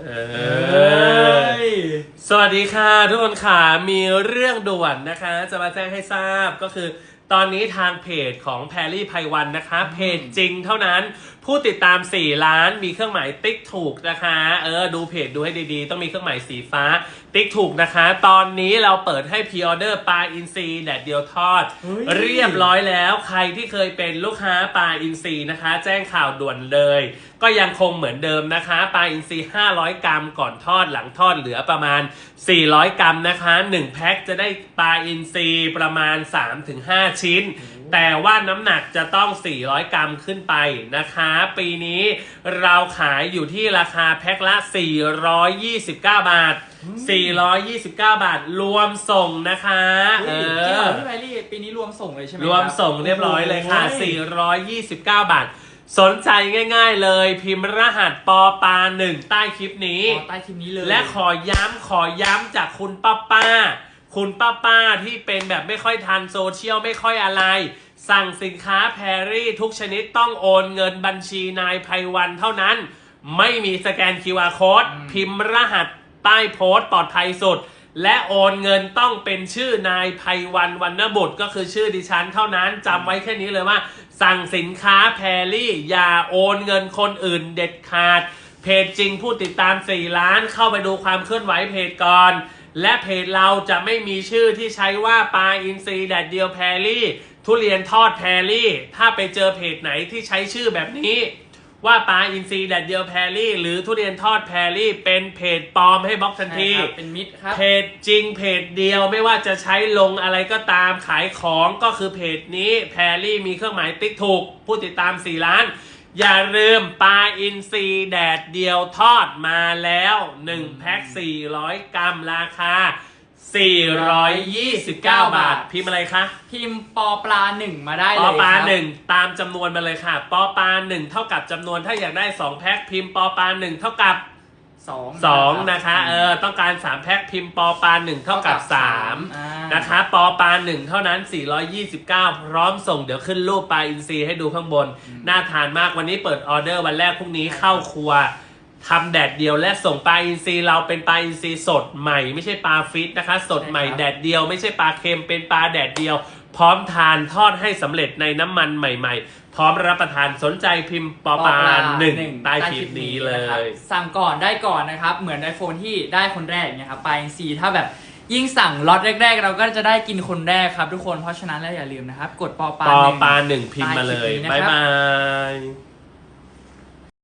เอ้สวัสดีค่ะ ทุกคนค่ะ มีเรื่องด่วนนะคะ จะมาแจ้งให้ทราบก็คือ ตอนนี้ทางเพจของแพรรี่ไพวันนะคะ เพจจริงเท่านั้นผู้ติดตาม 4 ล้านมีเครื่องหมายติ๊กถูกนะคะ เออ ดูเพจดูให้ดีๆ ต้องมีเครื่องหมายสีฟ้า ติ๊กถูกนะคะ ตอนนี้เราเปิดให้พ r ออเดอร์ปลาอินทรีแดดเดียวทอด เฮ้ย เรียบร้อยแล้วใครที่เคยเป็นลูกค้าปลาอินทรีนะคะ แจ้งข่าวด่วนเลย ก็ยังคงเหมือนเดิมนะคะปลาอินทรี500 กรัมก่อนทอดหลังทอดเหลือประมาณ 400 กรัมนะคะ 1 แพ็คจะได้ปลาอินทรีประมาณ 3-5 ชิ้น แต่ว่าน้ำหนักจะต้อง 400 กรัมขึ้นไปนะคะ ปีนี้เราขายอยู่ที่ราคาแพ็คละ 429 บาท 429 บาท รวมส่งนะคะเอเอออพี่แพรรี่ปีนี้รวมส่งเลยใช่ไหมรวมส่งเรียบร้อยเลยค่ะโอ้โห429 บาทสนใจง่ายๆเลยพิมพ์รหัสปอปาหนึ่งใต้คลิปนี้อ๋อใต้คลิปนี้เลย และขอย้ำขอย้ำจากคุณป้าป้า คุณป้าป้าที่เป็นแบบไม่ค่อยทันโซเชียลไม่ค่อยอะไร สั่งสินค้าแพรรี่ทุกชนิดต้องโอนเงินบัญชีนายไพวันเท่านั้น ไม่มีสแกน QR code พิมพ์รหัสใต้โพสต์ปลอดภัยสุด และโอนเงินต้องเป็นชื่อนายไพวันวรรณบุตรก็คือชื่อดิฉันเท่านั้นจำไว้แค่นี้เลยว่า สั่งสินค้าแพรรี่อย่าโอนเงินคนอื่นเด็ดขาด เพจจริงผู้ติดตาม 4 ล้านเข้าไปดูความเคลื่อนไหวเพจก่อน และเพจเราจะไม่มีชื่อที่ใช้ว่าปลาอินทรีแดดเดียวแพรลี่ ทุเรียนทอดแพรลี่ ถ้าไปเจอเพจไหนที่ใช้ชื่อแบบนี้ ว่าปลาอินทรีแดดเดียวแพรลี่ หรือทุเรียนทอดแพรลี่ เป็นเพจปลอมให้บล็อกทันใช่ทีครับเป็นมิตรครับเพจจริงเพจเดียวไม่ว่าจะใช้ลงอะไรก็ตามขายของก็คือเพจนี้แพรลี่มีเครื่องหมายติ๊กถูก ผู้ติดตาม 4 ล้าน อย่าลืมปลาอินทรีแดดเดียวทอดมาแล้ว 1 แพ็ค 400 กรัมราคา 429 บาท พิมพ์อะไรคะพิมพ์ปอปลาหนึ่งมาได้ปเลอยปลาครับ หนึ่งตามจำนวนมาเลยค่ะ ปอปลาหนึ่งเท่ากับจำนวนถ้าอยากได้ 2 แพ็คพิมพ์ปอปลาหนึ่งเท่ากับ สองสองนะคะเออต้องการ3แพ็คพิมพ์ปอปา1เท่ากับอ่า3นะคะปอปา1เท่านั้น 429 พร้อมส่งเดี๋ยวขึ้นรูปปลาอินทรีให้ดูข้างบน น่าทานมากวันนี้เปิดออเดอร์วันแรกพรุ่งนี้เข้าครัวทำแดดเดียวและส่งปลาอินทรีเราเป็นปลาอินทรีสดใหม่ ไม่ใช่ปลาฟิตนะคะ สดใหม่แดดเดียว ไม่ใช่ปลาเค็มเป็นปลาแดดเดียว พร้อมทานทอดให้สำเร็จในน้ำมันใหม่ ๆ พร้อมรับประทานสนใจพิมพ์ปอปาหนึ่งใต้คลิปนี้เลนะครับย สั่งก่อนได้ก่อนนะครับ เหมือนไอโฟนที่ได้คนแรกเนี่ยครับไปซีถ้าแบบยิ่งสั่งล็อตแรก ๆ เราก็จะได้กินคนแรกครับทุกคนเพราะฉะนั้นแล้วอย่าลืมนะครับ กดปอปลาปอหนึ่งปลาหนึ่งพิมพ์มาเลย ใต้คลิปนี้นะครับบ๊ายบาย